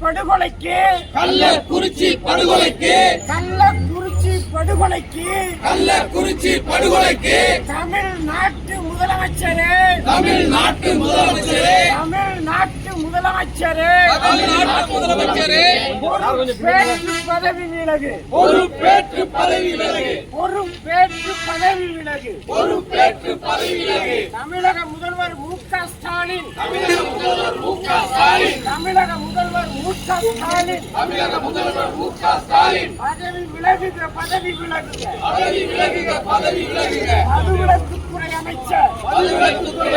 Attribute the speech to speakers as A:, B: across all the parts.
A: படுகொலைக்கு.
B: கள்ளக்குறிச்சி படுகொலைக்கு.
A: கள்ளக்குறிச்சி படுகொலைக்கு.
B: கள்ளக்குறிச்சி படுகொலைக்கு.
A: தமிழ்நாட்டு முதலமைச்சரே.
B: தமிழ்நாட்டு முதலமைச்சரே.
A: முதலமைச்சரே
B: தமிழ்நாட்டு முதலமைச்சரே.
A: பொறுப்பேற்று பதவி விலகு.
B: பொறுப்பேற்று பதவி விலகு.
A: பொறுப்பேற்று பதவி விலகு.
B: பொறுப்பேற்று பதவி விலகு.
A: தமிழக முதல்வர் மு க ஸ்டாலின்.
B: தமிழக முதல்வர் மு க ஸ்டாலின்.
A: தமிழக முதல்வர் மு க ஸ்டாலின்.
B: தமிழக முதல்வர் மு க ஸ்டாலின்.
A: பதவி விலகுக பதவி விலகுக.
B: பதவி விலகுக பதவி விலகுக.
A: மதுவிலக்குத்துறை அமைச்சர்.
B: மதுவிலக்குத்துறை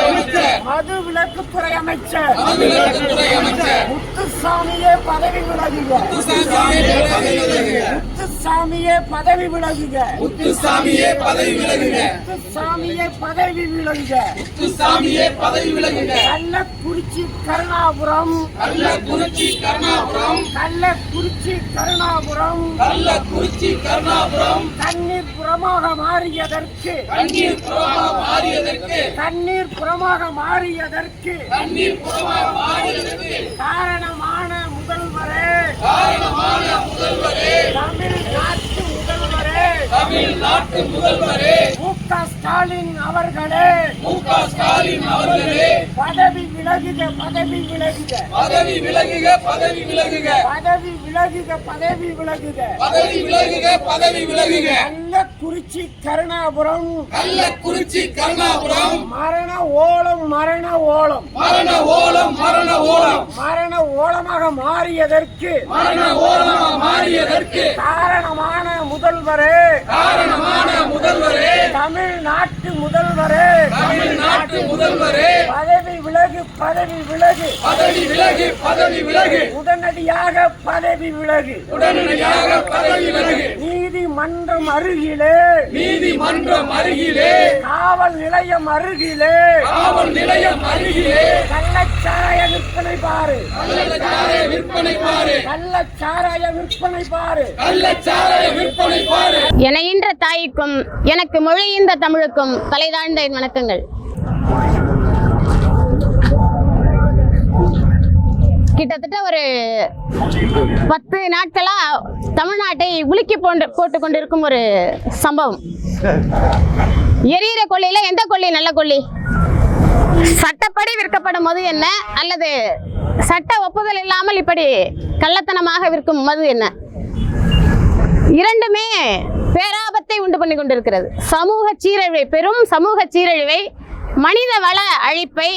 B: மது
A: விலக்குத்துறை அமைச்சர் முத்துசாமியே பதவி விலகுக
B: முத்துசாமியே பதவி விலகுக.
A: முத்துசாமியே பதவி விலகுக.
B: முத்துசாமியே பதவி விலகுக.
A: முத்துசாமியே பதவி விலகுக. கள்ளக்குறிச்சி கருணாபுரம்.
B: கள்ளக்குறிச்சி கருணாபுரம்.
A: கள்ளக்குறிச்சி கருணாபுரம்.
B: கள்ளக்குறிச்சி கருணாபுரம்.
A: தண்ணீர் புறமாக மாறியதற்கு.
B: தண்ணீர் புறமாக மாறியதற்கு.
A: தண்ணீர் புறமாக மாறியதற்கு.
B: தண்ணீர் புறமாக மாறியதற்கு.
A: காரணமான
B: தமிழ் நாட்டு
A: தமிழ்நாட்டு முதல்வரே. மு க ஸ்டாலின் அவர்களே.
B: மு க ஸ்டாலின் அவர்களே.
A: பதவி விலகுக பதவி விலகுக.
B: பதவி விலகுக பதவி விலகுக.
A: பதவி விலகுக பதவி விலகுக.
B: பதவி விலகுக பதவி விலகுக.
A: கள்ளக்குறிச்சி கருணாபுரம்.
B: கள்ளக்குறிச்சி கருணாபுரம்.
A: மரண ஓலம் மரண ஓலம்.
B: மரண ஓலம் மரண ஓலம்.
A: மரண ஓலமாக மாறியதற்கு
B: மரண ஓலமாக மாறியதற்கு
A: காரணமான முதல்வரே.
B: காரணமான முதல்வரே.
A: தமிழ்நாட்டு முதல்வரே.
B: தமிழ்நாட்டு முதல்வரே.
A: பதவி விலகு பதவி விலகு.
B: பதவி விலகு பதவி விலகு.
A: உடனடியாக பதவி விலகு.
B: உடனடியாக பதவி விலகு.
A: நீதிமன்றம் அருகிலே.
B: நீதிமன்றம் அருகிலே.
A: காவல் நிலையம் அருகிலே.
B: காவல் நிலையம் அருகிலே.
A: கள்ளச்சாராய விற்பனை பாரு.
B: கள்ளச்சாராய விற்பனை பாரு.
A: கள்ளச்சாராய விற்பனை பாரு.
B: கள்ளச்சாராய விற்பனை பாரு.
C: எனையின்ற தாய்க்கும் எனக்கு மொழியின்ற தமிழுக்கும் தலைதாழ்ந்த என் வணக்கங்கள். கிட்டத்தட்ட ஒரு பத்து நாட்களா தமிழ்நாட்டை உலுக்கி போன்று போட்டு கொண்டிருக்கும் ஒரு சம்பவம். எரியிற கொள்ளையில எந்த கொள்ளி? நல்ல கொள்ளி. சட்டப்படி விற்கப்படும் மது என்ன? அல்லது சட்ட ஒப்புதல் இல்லாமல் இப்படி கள்ளத்தனமாக விற்கும் மது என்ன? இரண்டுமே பேராபத்தை உண்டு பண்ணி கொண்டிருக்கிறது. சமூக சீரழிவை பெரும் சமூக சீரழிவை மனித வள அழிப்பை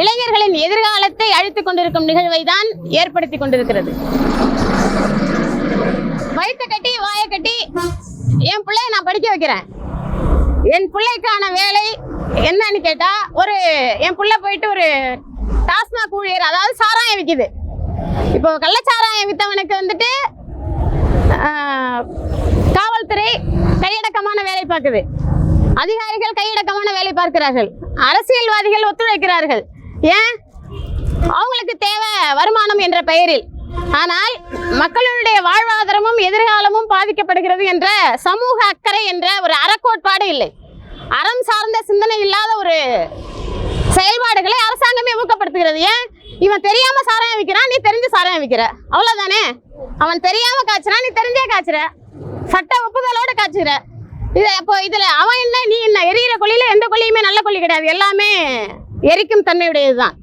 C: இளைஞர்களின் எதிர்காலத்தை அழித்துக் கொண்டிருக்கும் நிகழ்வை தான் ஏற்படுத்தி கொண்டிருக்கிறது. வயிற்ற கட்டி வாயை கட்டி என் பிள்ளைய நான் படிக்க வைக்கிறேன். என் பிள்ளைக்கான வேலை என்னன்னு கேட்டா ஒரு என் பிள்ளை போயிட்டு ஒரு டாஸ்மாக் ஊழியர் அதாவது சாராயம் விற்கிது இப்போ கள்ளச்சாராயம் வித்தவனுக்கு வந்துட்டு காவல்துறை கையடக்கமான வேலை பார்க்குது. அதிகாரிகள் கையடக்கமான வேலை பார்க்கிறார்கள். அரசியல்வாதிகள் ஒத்துழைக்கிறார்கள். ஏன்? அவங்களுக்கு தேவை வருமானம் என்ற பெயரில். ஆனால் மக்களுடைய வாழ்வாதாரமும் எதிர்காலமும் பாதிக்கப்படுகிறது என்ற சமூக அக்கறை என்ற ஒரு அறக்கோட்பாடு இல்லை. அறம் சார்ந்த சிந்தனை இல்லாத ஒரு செயல்பாடுகளை அரசாங்கமே ஊக்கப்படுத்துகிறது. ஏன்? இவன் தெரியாம சாராயம் விற்கிறான் நீ தெரிஞ்சு சாராயம் விற்கிற அவ்வளவுதானே? அவன் தெரியாம காய்ச்சறான் நீ தெரிஞ்சே காய்ச்சற. சட்ட ஒப்புதலோட காய்ச்சுற இது அப்போ இதில் அவன் என்ன நீ என்ன எரியிற கொள்ளியில் எந்த கொள்ளியுமே நல்ல கொள்ளி கிடையாது. எல்லாமே எரிக்கும் தன்மையுடையது தான்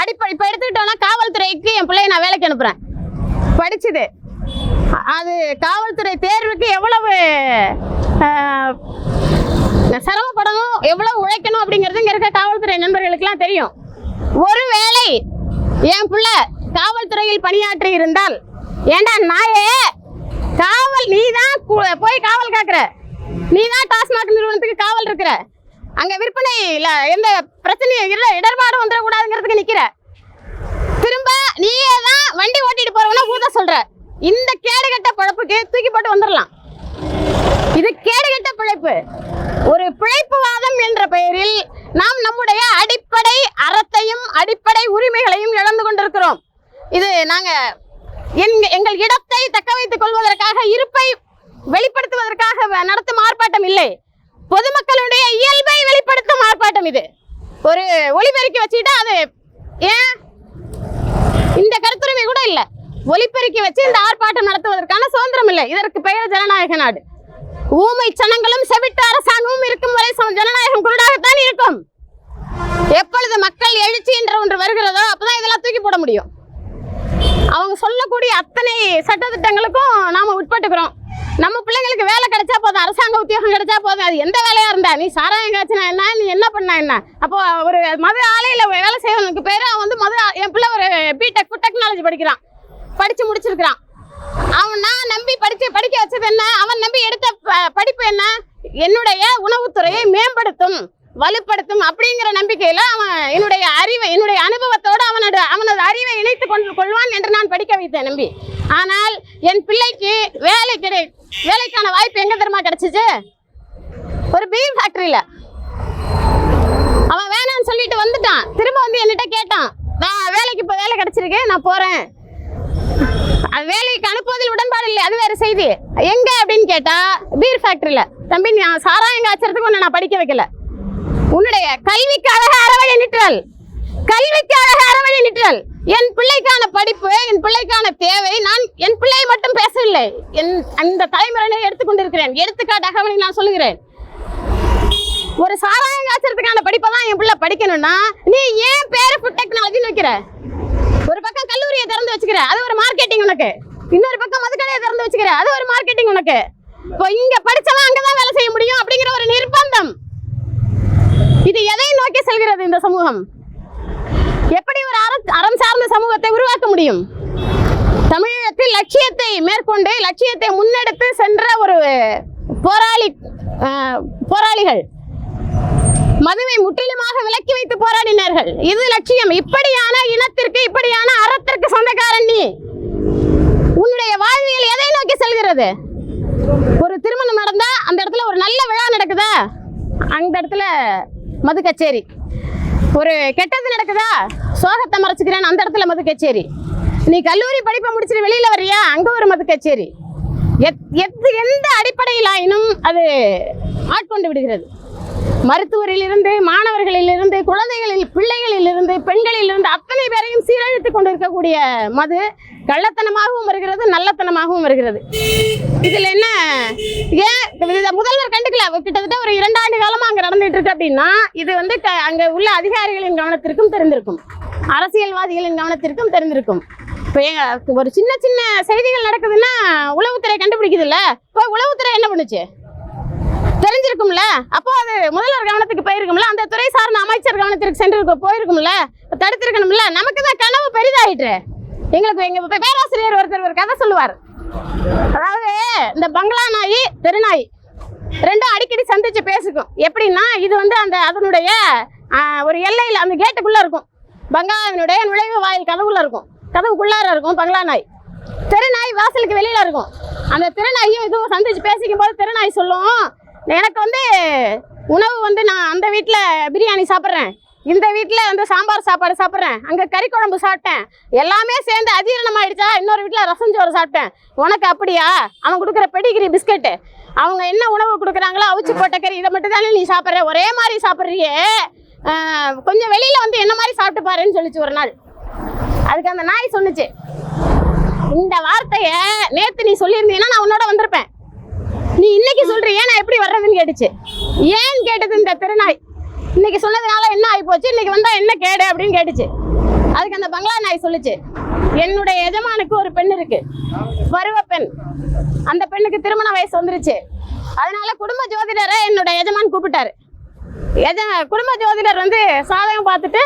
C: அடிப்படை இப்போ எடுத்துக்கிட்டோம்னா காவல்துறைக்கு என் பிள்ளைய நான் வேலைக்கு அனுப்புகிறேன் படிச்சுது. அது காவல்துறை தேர்வுக்கு எவ்வளவு சிரமப்படணும் எவ்வளவு உழைக்கணும் அப்படிங்கிறது இங்க இருக்க காவல்துறை நண்பர்களுக்கெல்லாம் தெரியும். ஒருவேளை என் பிள்ளை காவல்துறையில் பணியாற்றி இருந்தால் ஏண்டா நாயே? காவல் நீ தான் போய் காவல் காக்குற. நீ தான் டாஸ்மாக் நிறுவனத்துக்கு காவல் இருக்கிற. அங்கே விற்பனை இல்லை எந்த பிரச்சனையும் இல்லை இடர்பாடும் வந்துடக்கூடாதுங்கிறதுக்கு நிற்கிற திரும்ப நீயே தான் வண்டி ஓட்டிட்டு போறவனா ஊத சொல்ற. இந்த கேடுகட்ட பழப்புக்கு தூக்கி போட்டு வந்துடலாம். இது கேடுகட்ட பிழைப்பு. ஒரு பிழைப்புவாதம் என்ற பெயரில் நாம் நம்முடைய அடிப்படை அறத்தையும் அடிப்படை உரிமைகளையும் இழந்து கொண்டிருக்கிறோம். இது நாங்கள் எங்கள் இடத்தை தக்க வைத்துக் கொள்வதற்காக இருப்பை வெளிப்படுத்துவதற்காக வ- நடத்தும் ஆர்ப்பாட்டம் இல்லை. பொதுமக்களுடைய இயல்பை வெளிப்படுத்தும் ஆர்ப்பாட்டம் இது. ஒரு ஒளிபெருக்கி வச்சுக்கிட்டா அது ஏன்? இந்த கருத்துரிமை கூட இல்லை. ஒலிபெருக்கி வச்சு இந்த ஆர்ப்பாட்டம் நடத்துவதற்கான சுதந்திரம் இல்லை. இதற்கு பெயர் ஜனநாயக நாடு. ஊமை சனங்களும் செவிட்டு அரசாங்கமும் இருக்கும் வரை ஜனநாயகம் குருடாகத்தான் இருக்கும். எப்பொழுது மக்கள் எழுச்சி என்ற ஒன்று வருகிறதோ அப்பதான் இதெல்லாம் தூக்கி போட முடியும். அவங்க சொல்லக்கூடிய அத்தனை சட்டத்திட்டங்களுக்கும் நாம் உட்பட்டுக்கிறோம். நம்ம பிள்ளைங்களுக்கு வேலை கிடைச்சா போதும் அரசாங்க உத்தியோகம் கிடைச்சா போதும். அது எந்த வேலையா இருந்தா நீ சாராயம் காய்ச்சினா என்ன நீ என்ன பண்ண என்ன? அப்போ ஒரு மது ஆலையில் வேலை செய்வனுக்கு பேர் அவன் வந்து மது ஆ- என் பிள்ளை ஒரு பிடெக் ஃபுட் டெக்னாலஜி படிக்கிறான். படித்து முடிச்சிருக்கிறான். அவன் நான் நம்பி படித்து படிக்க வச்சது என்ன? அவன் நம்பி எடுத்த ப- படிப்பு என்ன? என்னுடைய உணவுத்துறையை மேம்படுத்தும். வலுப்படுத்தும் அப்படிங்கிற நம்பிக்கையில அவன் என்னுடைய அறிவை என்னுடைய அனுபவத்தோடு அவனோட அவனது அறிவை இணைத்து கொண்டு கொள்வான் என்று நான் படிக்க வைத்தேன் நம்பி. ஆனால் என் பிள்ளைக்கு வேலை கிடை வேலைக்கான வாய்ப்பு எங்க தெரியுமா கிடைச்சிச்சு? ஒரு பீர் ஃபேக்டரியில அவன் வேணாம்னு சொல்லிட்டு வந்துட்டான். திரும்ப வந்து என்கிட்ட கேட்டான் நான் வேலைக்கு இப்போ வேலை கிடைச்சிருக்கு நான் போறேன். அது வேலைக்கு அனுப்புவதில் உடன்பாடு இல்லை அது வேற செய்தி. எங்க அப்படின்னு கேட்டா பீர் ஃபேக்டரியில தம்பி நான் சாராயம் காய்ச்சறதுக்கு ஒன்று நான் படிக்க வைக்கல. உன்னுடைய கல்விக்கு அழக அறவழி நிற்றல். கல்விக்கு அழக அறவழி நிற்றல். என் பிள்ளைக்கான படிப்பு என் பிள்ளைக்கான தேவை நான் என் பிள்ளையை மட்டும் பேசவில்லை. என் அந்த தலைமுறையை எடுத்துக்கொண்டிருக்கிறேன் எடுத்துக்காட்டாக அவனை நான் சொல்லுகிறேன். ஒரு சாராயம் காய்ச்சறதுக்கான படிப்பை தான் என் பிள்ளை படிக்கணும்னா நீ ஏன் பேரு ஃபுட் டெக்னாலஜின்னு வைக்கிற? ஒரு பக்கம் கல்லூரியை திறந்து வச்சுக்கிற. அது ஒரு மார்க்கெட்டிங் உனக்கு. இன்னொரு பக்கம் மதுக்கடையை திறந்து வச்சுக்கிற. அது ஒரு மார்க்கெட்டிங் உனக்கு. இப்போ இங்க படிச்சவன் அங்கதான் வேலை செய்ய முடியும் அப்படிங்கிற ஒரு நிர்பந்தம். இது எதை நோக்கி செல்கிறது இந்த சமூகம்? எப்படி ஒரு அறம் அறம் சார்ந்த சமூகத்தை உருவாக்க முடியும்? தமிழகத்தில் லட்சியத்தை மேற்கொண்டு லட்சியத்தை முன்னெடுத்து சென்ற ஒரு போராளி போராளிகள். மதுவை முற்றிலுமாக விலக்கி வைத்து போராடினார்கள். இது லட்சியம். இப்படியான இனத்திற்கு இப்படியான அறத்திற்கு சொந்தக்காரன் நீ. உன்னுடைய வாழ்வியல் எதை நோக்கி செல்கிறது? ஒரு திருமணம் நடந்தா அந்த இடத்துல ஒரு நல்ல விழா நடக்குதா? அந்த இடத்துல மது கச்சேரி. ஒரு கெட்டது நடக்குதா? சோகத்தை மறைச்சிக்கிறேன் அந்த இடத்துல மது கச்சேரி. நீ கல்லூரி படிப்பை முடிச்சுட்டு வெளியில் வர்றியா? அங்கே ஒரு மது கச்சேரி. எத்- எத் எந்த அடிப்படையிலாயினும் அது ஆட்கொண்டு விடுகிறது. மருத்துவரிலிருந்து மாணவர்களிலிருந்து குழந்தைகளில் பிள்ளைகளிலிருந்து பெண்களிலிருந்து அத்தனை பேரையும் சீரழித்து கொண்டிருக்கக்கூடிய மது கள்ளத்தனமாகவும் வருகிறது நல்லத்தனமாகவும் வருகிறது. இதுல என்ன? ஏன் முதல்வர் கண்டுக்கல. கிட்டத்தட்ட ஒரு இரண்டு ஆண்டு காலமா அங்க நடந்துட்டு இருக்கு அப்படின்னா இது வந்து க- அங்க உள்ள அதிகாரிகளின் கவனத்திற்கும் தெரிந்திருக்கும். அரசியல்வாதிகளின் கவனத்திற்கும் தெரிந்திருக்கும். இப்போ ஒரு சின்ன சின்ன செய்திகள் நடக்குதுன்னா உளவுத்துறை கண்டுபிடிக்குதுல்ல? இப்போ உளவுத்துறை என்ன பண்ணுச்சு? தெரிஞ்சிருக்கும்ல? அப்போ அது முதல்வர் கவனத்துக்கு போயிருக்கும்ல? அந்த துறை சார்ந்த அமைச்சர் கவனத்திற்கு சென்று போயிருக்கும்ல? தடுத்திருக்கணும்ல? நமக்கு தான் கனவு பெரிதாயிட்டு எங்களுக்கு எங்க பேராசிரியர் ஒருத்தர் ஒரு கதை சொல்லுவார். அதாவது இந்த பங்களா நாய் தெருநாய் ரெண்டும் அடிக்கடி சந்திச்சு பேசிக்கும். எப்படின்னா இது வந்து அந்த அதனுடைய ஒரு எல்லையில் அந்த கேட்டுக்குள்ள இருக்கும். பங்களாவினுடைய நுழைவு வாயில் கதவுக்குள்ள இருக்கும். கதவுக்குள்ளார இருக்கும் பங்களா நாய். தெருநாய் வாசலுக்கு வெளியில இருக்கும். அந்த திருநாயும் இதுவும் சந்திச்சு பேசிக்கும் போது திருநாய் சொல்லும் எனக்கு வந்து உணவு வந்து நான் அந்த வீட்டில் பிரியாணி சாப்பிட்றேன். இந்த வீட்டில் வந்து சாம்பார் சாப்பாடு சாப்பிட்றேன். அங்கே கறி குழம்பு சாப்பிட்டேன். எல்லாமே சேர்ந்து அஜீரணம் ஆயிடுச்சா இன்னொரு வீட்டில் ரசம் சோறு சாப்பிட்டேன். உனக்கு அப்படியா? அவன் கொடுக்குற பெடிகிரி பிஸ்கட்டு. அவங்க என்ன உணவு கொடுக்குறாங்களோ அவிச்சு போட்ட கறி இதை மட்டும் தானே நீ சாப்பிட்ற? ஒரே மாதிரி சாப்பிட்றியே. கொஞ்சம் வெளியில் வந்து என்ன மாதிரி சாப்பிட்டு பாருன்னு சொல்லிச்சு ஒரு நாள். அதுக்கு அந்த நாய் சொன்னுச்சு. இந்த வார்த்தையை நேற்று நீ சொல்லியிருந்தீங்கன்னா நான் உன்னோட வந்திருப்பேன். நீ இன்னைக்கு சொல்றியே நான் எப்படி வர்றதுன்னு கேட்டுச்சு. ஏன் கேட்டது இந்த திருநாய்? இன்னைக்கு சொன்னதுனால என்ன ஆகி போச்சு இன்னைக்கு வந்தா என்ன கேடு அப்படின்னு கேட்டுச்சு. அதுக்கு அந்த பங்களா நாய் சொல்லுச்சு என்னுடைய எஜமானுக்கு ஒரு பெண் இருக்கு. பருவ பெண். அந்த பெண்ணுக்கு திருமண வயசு வந்துருச்சு. அதனால குடும்ப ஜோதிடரை என்னோட எஜமான் கூப்பிட்டாரு. எஜ குடும்ப ஜோதிடர் வந்து சாதகம் பார்த்துட்டு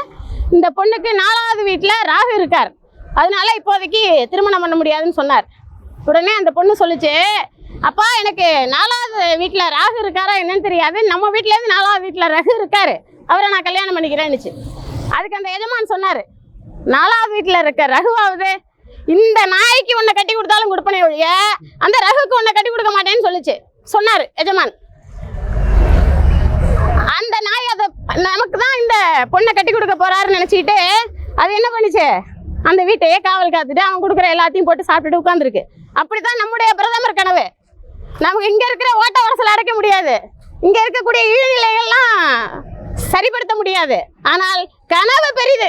C: இந்த பொண்ணுக்கு நாலாவது வீட்டில் ராகு இருக்கார். அதனால இப்போதைக்கு திருமணம் பண்ண முடியாதுன்னு சொன்னார். உடனே அந்த பொண்ணு சொல்லுச்சு அப்பா எனக்கு நாலாவது வீட்டில் ராகு இருக்காரா என்னன்னு தெரியாது. நம்ம வீட்டிலேருந்து நாலாவது வீட்டில் ரகு இருக்காரு. அவரை நான் கல்யாணம் பண்ணிக்கிறேன்னுச்சு. அதுக்கு அந்த எஜமான் சொன்னார் நாலாவது வீட்டில் இருக்க ரகுவாவது இந்த நாய்க்கு உன்னை கட்டி கொடுத்தாலும் கொடுப்பனே ஒழிய அந்த ரகுக்கு உன்னை கட்டி கொடுக்க மாட்டேன்னு சொல்லுச்சு. சொன்னார் எஜமான். அந்த நாய் அதை நமக்கு தான் இந்த பொண்ணை கட்டி கொடுக்க போறாருன்னு நினச்சிக்கிட்டு அது என்ன பண்ணிச்சு? அந்த வீட்டையே காவல் காத்துட்டு அவன் கொடுக்குற எல்லாத்தையும் போட்டு சாப்பிட்டுட்டு உட்காந்துருக்கு அப்படிதான் நம்முடைய பிரதமர் கனவு. நமக்கு இங்கே இருக்கிற ஓட்ட வரசல் அடைக்க முடியாது. இங்கே இருக்கக்கூடிய இழுநிலைகள்லாம் சரிப்படுத்த முடியாது. ஆனால் கனவு பெரிது.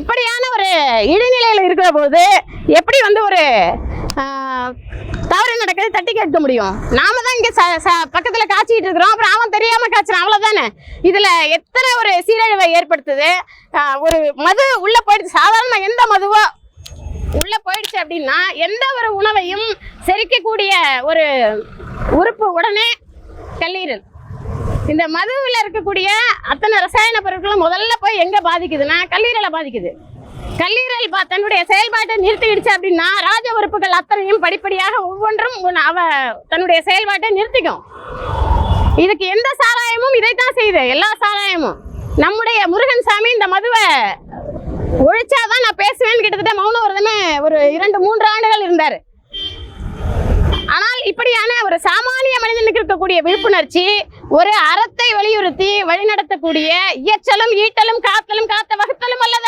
C: இப்படியான ஒரு இடைநிலையில் இருக்கிற போது எப்படி வந்து ஒரு தவறு நடக்கிறது தட்டி கேட்க முடியும். நாம தான் இங்கே பக்கத்தில் காய்ச்சிக்கிட்டு இருக்கிறோம். அப்புறம் அவன் தெரியாமல் காய்ச்சலாம் அவ்வளோதானே இதில் எத்தனை ஒரு சீரழிவை ஏற்படுத்துது? ஒரு மது உள்ளே போயிடுச்சு சாதாரண எந்த மதுவோ உள்ள போயிடுச்சு அப்படின்னா எந்த ஒரு உணவையும் செரிக்கக்கூடிய ஒரு உறுப்பு உடனே கல்லீரல். இந்த மதுவில் இருக்கக்கூடிய அத்தனை ரசாயன பொருட்களும் முதல்ல போய் எங்கே பாதிக்குதுன்னா கல்லீரலை பாதிக்குது. கல்லீரல் பா- தன்னுடைய செயல்பாட்டை நிறுத்திக்கிடுச்சு அப்படின்னா ராஜ உறுப்புகள் அத்தனையும் படிப்படியாக ஒவ்வொன்றும் அவ தன்னுடைய செயல்பாட்டை நிறுத்திக்கும். இதுக்கு எந்த சாராயமும் இதைத்தான் செய்யுது. எல்லா சாராயமும். நம்முடைய முருகன் சாமி இந்த மதுவை உழைச்சாதான் நான் பேசுவேன்னு கிட்டத்தட்ட மௌன விரதமே ஒரு இரண்டு மூன்று ஆண்டுகள் இருந்தார். ஆனால் இப்படியான ஒரு சாமானிய மனிதனுக்கு இருக்கக்கூடிய விழிப்புணர்ச்சி ஒரு அறத்தை வலியுறுத்தி வழிநடத்தக்கூடிய இயற்றலும் ஈட்டலும் காத்தலும் காத்த வகுத்தலும் அல்லது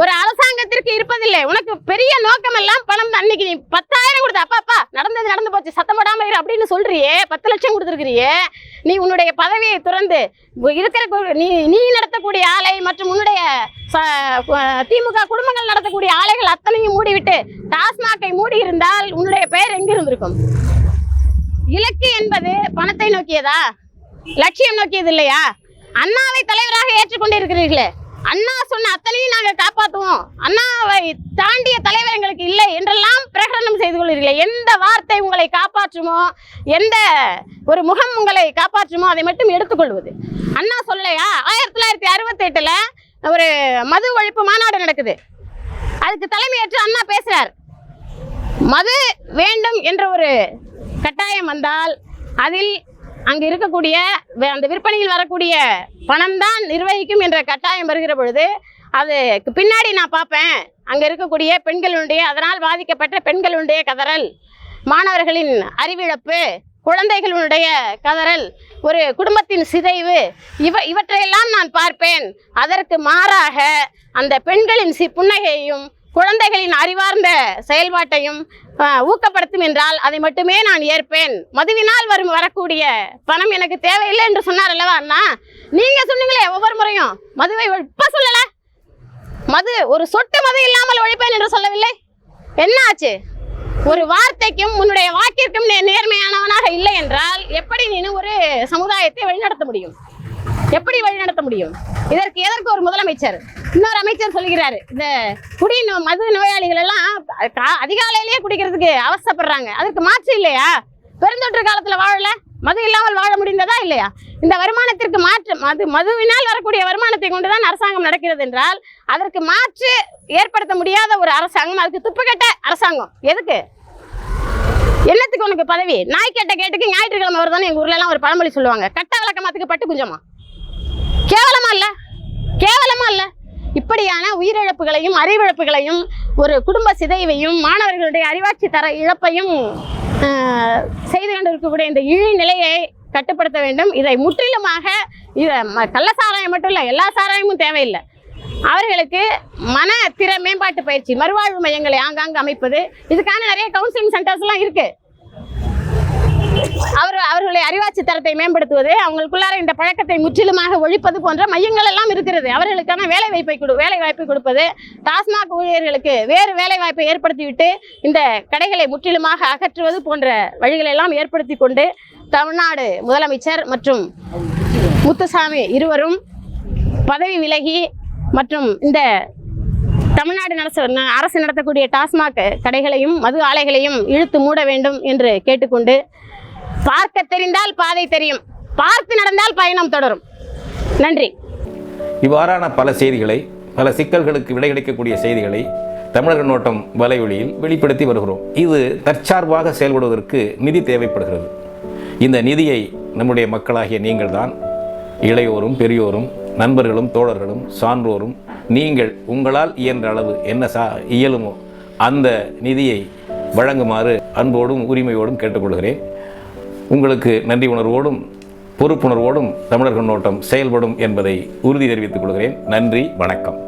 C: ஒரு அரசாங்கத்திற்கு இருப்பதில்லை. உனக்கு பெரிய நோக்கம் எல்லாம் பணம் தான் அன்னைக்கு நீ பத்தாயிரம் கொடுத்த. அப்பா அப்பா நடந்தது நடந்து போச்சு. சத்தம் போடாம இரு அப்படின்னு சொல்றியே. பத்து லட்சம் கொடுத்துருக்கிறியே. நீ உன்னுடைய பதவியை துறந்து இருக்கிற நீ நீ நடத்தக்கூடிய ஆலை மற்றும் உன்னுடைய திமுக குடும்பங்கள் நடத்தக்கூடிய ஆலைகள் அத்தனையும் மூடிவிட்டு டாஸ்மாகை மூடி இருந்தால் உன்னுடைய பெயர் எங்க இருந்திருக்கும்? இலக்கு என்பது பணத்தை நோக்கியதா? லட்சியம் நோக்கியது இல்லையா? அண்ணாவை தலைவராக ஏற்றுக்கொண்டு இருக்கிறீர்களே அண்ணா சொன்ன அத்தனையும் நாங்கள் காப்பாற்றுவோம் அண்ணாவை தாண்டிய தலைவர் எங்களுக்கு இல்லை என்றெல்லாம் பிரகடனம் செய்து கொள்கிறீர்களே. எந்த வார்த்தை உங்களை காப்பாற்றுமோ எந்த ஒரு முகம் உங்களை காப்பாற்றுமோ அதை மட்டும் எடுத்துக்கொள்வது. அண்ணா சொல்லலையா? ஆயிரத்தி தொள்ளாயிரத்தி அறுபத்தெட்டில் ஒரு மது ஒழிப்பு மாநாடு நடக்குது. அதுக்கு தலைமையேற்று அண்ணா பேசுகிறார் மது வேண்டும் என்ற ஒரு கட்டாயம் வந்தால் அதில் அங்கு இருக்கக்கூடிய அந்த விற்பனையில் வரக்கூடிய பணம் தான் நிர்வகிக்கும் என்ற கட்டாயம் வருகிற பொழுது அதுக்கு பின்னாடி நான் பார்ப்பேன். அங்கே இருக்கக்கூடிய பெண்களுடைய அதனால் பாதிக்கப்பட்ட பெண்களுடைய கதறல் மாணவர்களின் அறிவிழப்பு குழந்தைகளுடைய கதறல் ஒரு குடும்பத்தின் சிதைவு இவ இவற்றையெல்லாம் நான் பார்ப்பேன். அதற்கு மாறாக அந்த பெண்களின் சி புன்னகையையும் குழந்தைகளின் அறிவார்ந்த செயல்பாட்டையும் ஊக்கப்படுத்தும் என்றால் அதை மட்டுமே நான் ஏற்பேன். மதுவினால் வரும் வரக்கூடிய பணம் எனக்கு தேவையில்லை என்று சொன்னார் அல்லவா அண்ணா? நீங்க சொன்னீங்களே ஒவ்வொரு முறையும். மதுவை ஒழி- இப்ப சொல்லல? மது ஒரு சொட்டு மது இல்லாமல் ஒழிப்பேன் என்று சொல்லவில்லை. என்ன ஆச்சு? ஒரு வார்த்தைக்கும் உன்னுடைய வாக்கிற்கும் நேர்மையானவனாக இல்லை என்றால் எப்படி நீனும் ஒரு சமுதாயத்தை வழிநடத்த முடியும்? எப்படி வழிநடத்த முடியும்? இதற்கு எதற்கு ஒரு முதலமைச்சர்? இன்னொரு அமைச்சர் சொல்கிறாரு இந்த குடி மது நோயாளிகள் எல்லாம் கா- அதிகாலையிலேயே குடிக்கிறதுக்கு அவசப்படுறாங்க அதற்கு மாற்று இல்லையா? பெருந்தொற்று காலத்துல வாழல? மது இல்லாமல் வாழ முடிந்ததா இல்லையா? இந்த வருமானத்திற்கு மாற்று மது மதுவினால் வரக்கூடிய வருமானத்தை கொண்டுதான் அரசாங்கம் நடக்கிறது என்றால் அதற்கு மாற்று ஏற்படுத்த முடியாத ஒரு அரசாங்கம் அதுக்கு துப்புக்கட்ட அரசாங்கம். எதுக்கு? என்னத்துக்கு உனக்கு பதவி? நாய் கேட்ட கேட்டுக்கு ஞாயிற்றுக்கிழமை வருதானே எங்க ஊர்ல எல்லாம் ஒரு பழமொழி சொல்லுவாங்க. கட்ட விளக்கமாத்துக்கு பட்டு குஞ்சமா கேவலமா இல்லை. கேவலமா இல்லை. இப்படியான உயிரிழப்புகளையும் அறிவிழப்புகளையும் ஒரு குடும்ப சிதைவையும் மாணவர்களுடைய அறிவாட்சி தர இழப்பையும் செய்து கொண்டிருக்கக்கூடிய இந்த இழி நிலையை கட்டுப்படுத்த வேண்டும். இதை முற்றிலுமாக இதை ம- கள்ள சாராயம் மட்டும் இல்லை எல்லா சாராயமும் தேவையில்லை. அவர்களுக்கு மன திற மேம்பாட்டு பயிற்சி மறுவாழ்வு மையங்களை ஆங்காங்கு அமைப்பது இதுக்கான நிறைய கவுன்சிலிங் சென்டர்ஸ்லாம் இருக்குது அவர் அவர்களை அறிவாட்சி தரத்தை மேம்படுத்துவது அவங்களுக்குள்ளார இந்த பழக்கத்தை முற்றிலுமாக ஒழிப்பது போன்ற மையங்கள் எல்லாம் இருக்கிறது. அவர்களுக்கான வேலை வாய்ப்பை கொடு வேலை வாய்ப்பை கொடுப்பது டாஸ்மாக் ஊழியர்களுக்கு வேறு வேலை வாய்ப்பை ஏற்படுத்திவிட்டு இந்த கடைகளை முற்றிலுமாக அகற்றுவது போன்ற வழிகளை எல்லாம் ஏற்படுத்தி கொண்டு தமிழ்நாடு முதலமைச்சர் மற்றும் முத்துசாமி இருவரும் பதவி விலகி மற்றும் இந்த தமிழ்நாடு நடத்த அரசு நடத்தக்கூடிய டாஸ்மாக் கடைகளையும் மது ஆலைகளையும் இழுத்து மூட வேண்டும் என்று கேட்டுக்கொண்டு பார்க்க தெரிந்தால் பாதை தெரியும். பார்த்து நடந்தால் பயணம் தொடரும். நன்றி.
D: இவ்வாறான பல செய்திகளை பல சிக்கல்களுக்கு விடை கிடைக்கக்கூடிய செய்திகளை தமிழக நோட்டம் வலைவழியில் வெளிப்படுத்தி வருகிறோம். இது தற்சார்பாக செயல்படுவதற்கு நிதி தேவைப்படுகிறது. இந்த நிதியை நம்முடைய மக்களாகிய நீங்கள்தான் இளையோரும் பெரியோரும் நண்பர்களும் தோழர்களும் சான்றோரும் நீங்கள் உங்களால் இயன்ற அளவு என்ன சா இயலுமோ அந்த நிதியை வழங்குமாறு அன்போடும் உரிமையோடும் கேட்டுக்கொள்கிறேன். உங்களுக்கு நன்றி உணர்வோடும் பொறுப்புணர்வோடும் தமிழர் கண்ணோட்டம் செயல்படும் என்பதை உறுதி தெரிவித்துக் கொள்கிறேன். நன்றி வணக்கம்.